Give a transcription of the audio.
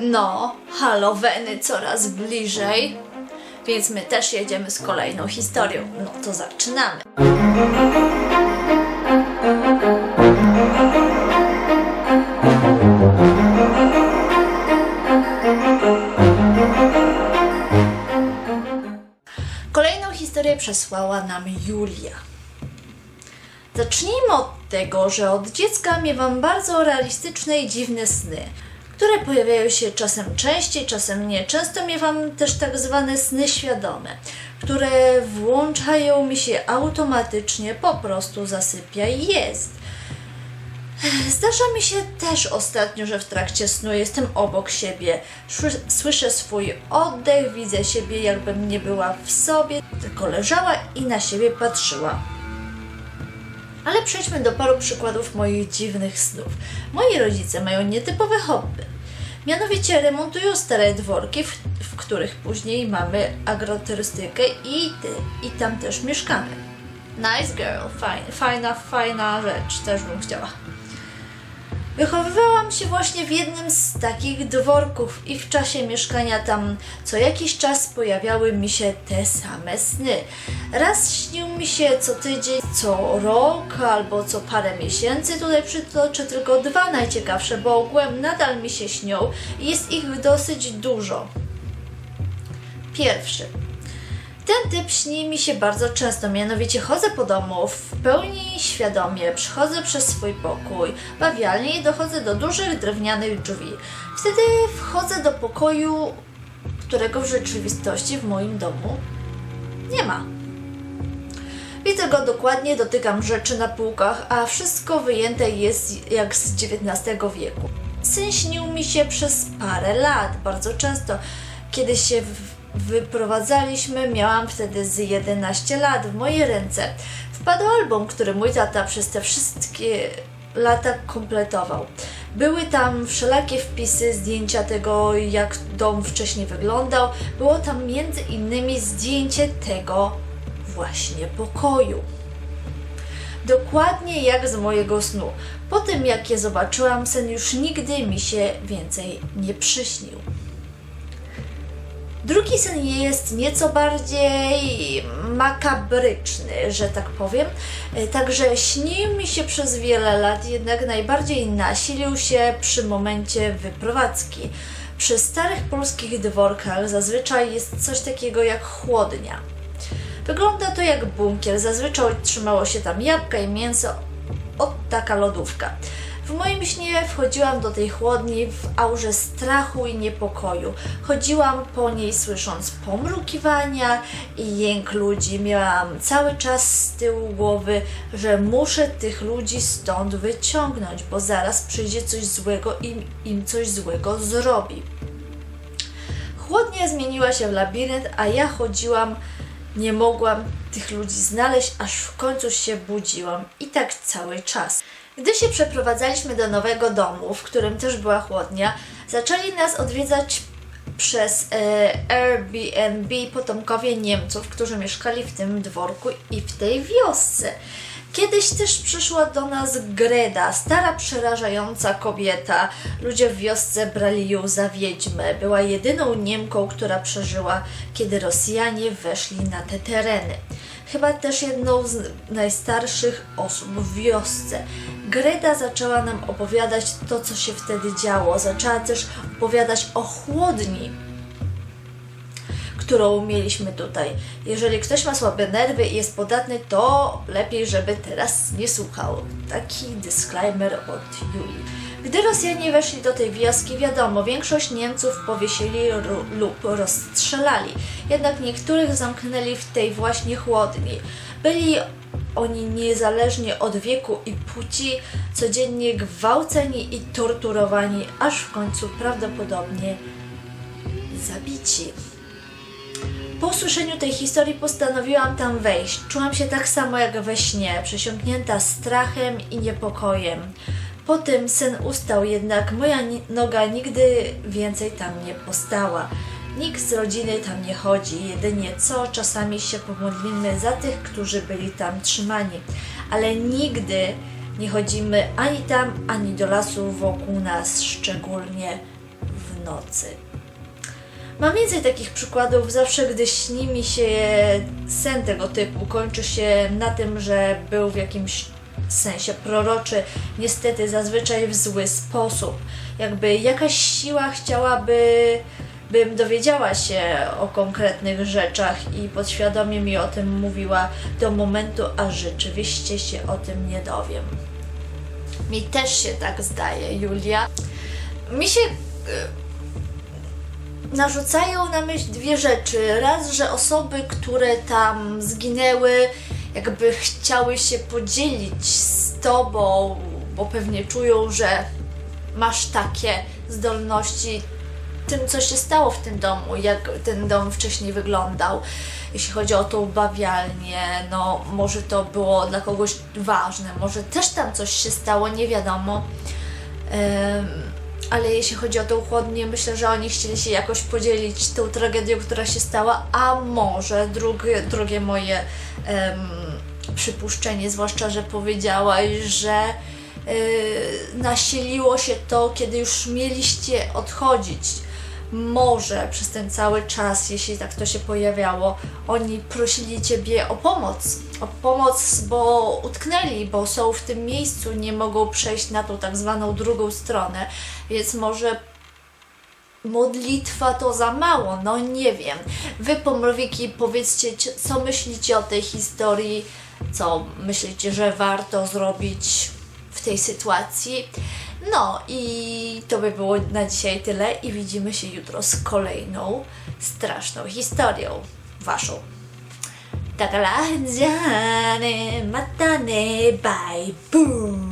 No, Haloweny coraz bliżej, więc my też jedziemy z kolejną historią. No to zaczynamy. Kolejną historię przesłała nam Julia. Zacznijmy od tego, że od dziecka miewam bardzo realistyczne i dziwne sny, które pojawiają się czasem częściej, czasem nie. Często miewam też tak zwane sny świadome, które włączają mi się automatycznie, po prostu zasypia i jest. Zdarza mi się też ostatnio, że w trakcie snu jestem obok siebie. Słyszę swój oddech, widzę siebie, jakbym nie była w sobie, tylko leżała i na siebie patrzyła. Ale przejdźmy do paru przykładów moich dziwnych snów. Moi rodzice mają nietypowe hobby. Mianowicie remontują stare dworki, w, w których później mamy agroturystykę i, i tam też mieszkamy. Nice girl, fajna, fajna, fajna rzecz, też bym chciała. Wychowywałam się właśnie w jednym z takich dworków i w czasie mieszkania tam co jakiś czas pojawiały mi się te same sny. Raz śnił mi się co tydzień, co rok albo co parę miesięcy. Tutaj przytoczę tylko dwa najciekawsze, bo ogółem nadal mi się śnią i jest ich dosyć dużo. Pierwszy. Ten typ śni mi się bardzo często, mianowicie chodzę po domu w pełni świadomie, przychodzę przez swój pokój, bawialnię i dochodzę do dużych drewnianych drzwi. Wtedy wchodzę do pokoju, którego w rzeczywistości w moim domu nie ma. Widzę go dokładnie, dotykam rzeczy na półkach, a wszystko wyjęte jest jak z XIX wieku. Syn śnił mi się przez parę lat, bardzo często. Kiedy się w- wyprowadzaliśmy, miałam wtedy z 11 lat. W moje ręce wpadł album, który mój tata przez te wszystkie lata kompletował. Były tam wszelakie wpisy, zdjęcia tego, jak dom wcześniej wyglądał. Było tam między innymi zdjęcie tego właśnie pokoju. Dokładnie jak z mojego snu. Po tym jak je zobaczyłam, sen już nigdy mi się więcej nie przyśnił. Drugi sen jest nieco bardziej makabryczny, że tak powiem. E, Także śnił mi się przez wiele lat, jednak najbardziej nasilił się przy momencie wyprowadzki. Przy starych polskich dworkach zazwyczaj jest coś takiego jak chłodnia. Wygląda to jak bunkier, zazwyczaj trzymało się tam jabłka i mięso, od taka lodówka. W moim śnie wchodziłam do tej chłodni w aurze strachu i niepokoju. Chodziłam po niej słysząc pomrukiwania i jęk ludzi. Miałam cały czas z tyłu głowy, że muszę tych ludzi stąd wyciągnąć, bo zaraz przyjdzie coś złego i im coś złego zrobi. Chłodnia zmieniła się w labirynt, a ja chodziłam, nie mogłam tych ludzi znaleźć, aż w końcu się budziłam. I tak cały czas. Gdy się przeprowadzaliśmy do nowego domu, w którym też była chłodnia, zaczęli nas odwiedzać przez e, Airbnb potomkowie Niemców, którzy mieszkali w tym dworku i w tej wiosce. Kiedyś też przyszła do nas Greda, stara, przerażająca kobieta. Ludzie w wiosce brali ją za wiedźmę. Była jedyną Niemką, która przeżyła, kiedy Rosjanie weszli na te tereny. Chyba też jedną z najstarszych osób w wiosce. Greda zaczęła nam opowiadać to, co się wtedy działo. Zaczęła też opowiadać o chłodni, którą mieliśmy tutaj. Jeżeli ktoś ma słabe nerwy i jest podatny, to lepiej, żeby teraz nie słuchał. Taki disclaimer od Julii. Gdy Rosjanie weszli do tej wioski, wiadomo, większość Niemców powiesili lub rozstrzelali. Jednak niektórych zamknęli w tej właśnie chłodni. Byli oni niezależnie od wieku i płci codziennie gwałceni i torturowani, aż w końcu prawdopodobnie zabici. Po usłyszeniu tej historii postanowiłam tam wejść. Czułam się tak samo jak we śnie, przesiąknięta strachem i niepokojem. Po tym sen ustał, jednak moja noga nigdy więcej tam nie postała. Nikt z rodziny tam nie chodzi, jedynie co czasami się pomodlimy za tych, którzy byli tam trzymani, ale nigdy nie chodzimy ani tam, ani do lasu wokół nas, szczególnie w nocy. Mam więcej takich przykładów. Zawsze, gdy śni mi się sen tego typu, kończy się na tym, że był w jakimś sensie proroczy, niestety zazwyczaj w zły sposób. Jakby jakaś siła chciałaby, bym dowiedziała się o konkretnych rzeczach i podświadomie mi o tym mówiła do momentu, a rzeczywiście się o tym nie dowiem. Mi też się tak zdaje, Julia. Mi się y, narzucają na myśl dwie rzeczy. Raz, że osoby, które tam zginęły, jakby chciały się podzielić z tobą, bo pewnie czują, że masz takie zdolności, tym, co się stało w tym domu, jak ten dom wcześniej wyglądał. Jeśli chodzi o tą bawialnię, no może to było dla kogoś ważne, może też tam coś się stało, nie wiadomo. Ale jeśli chodzi o tą chłodnię, myślę, że oni chcieli się jakoś podzielić tą tragedią, która się stała, a może drugie, drugie moje przypuszczenie, zwłaszcza, że powiedziałaś, że yy, nasiliło się to, kiedy już mieliście odchodzić. Może przez ten cały czas, jeśli tak to się pojawiało, oni prosili Ciebie o pomoc. O pomoc, bo utknęli, bo są w tym miejscu, nie mogą przejść na tą tak zwaną drugą stronę, więc może modlitwa to za mało, no nie wiem. Wy pomrowiki powiedzcie, ci- co myślicie o tej historii, co myślicie, że warto zrobić w tej sytuacji. No i to by było na dzisiaj tyle i widzimy się jutro z kolejną straszną historią waszą. Takala, matane, bye, boom.